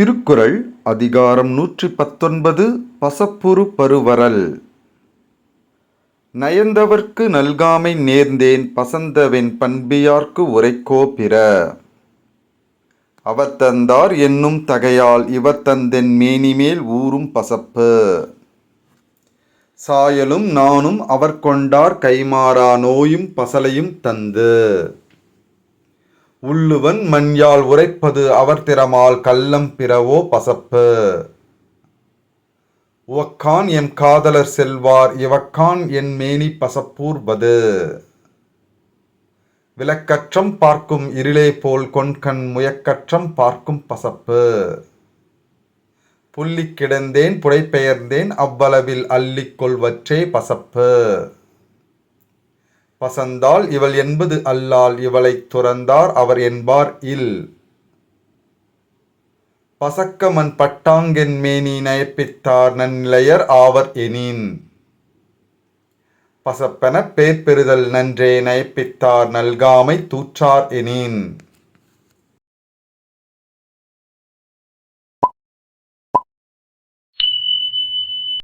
திருக்குறள் அதிகாரம் நூற்றி பத்தொன்பது பசப்புரு பருவரல் நயந்தவர்க்கு நல்காமை நேர்ந்தேன் பசந்தவென் பண்பியார்க்கு உரைக்கோ பிற. அவத்தந்தார் என்னும் தகையால் இவத்தந்தென் மேனிமேல் ஊறும் பசப்பு. சாயலும் நானும் அவர் கொண்டார் கைமாறா நோயும் பசலையும் தந்து. உள்ளுவன் மண்யால் உரைப்பது அவர் திறமால் கள்ளம் பிறவோ பசப்பு. உவக்கான் எம் காதலர் செல்வார் இவக்கான் என் மேனி பசப்பூர்வது விளக்கற்றம் பார்க்கும் இருளே போல் கொண்கண் முயக்கற்றம் பார்க்கும் பசப்பு. புள்ளி கிடந்தேன் புடைபெயர்ந்தேன் அவ்வளவில் அள்ளிக்கொள்வற்றே பசப்பு. பசந்தால் இவள் என்பது அல்லால் இவளைத் துறந்தார் அவர் என்பார் இல். பசக்கமன் பட்டாங்கென் மேனி நயப்பித்தார் நன்னிலையர் ஆவர் எனின். பசப்பெனப் பேர் பெறுதல் நன்றே நயப்பித்தார் நல்காமை தூற்றார் எனின்.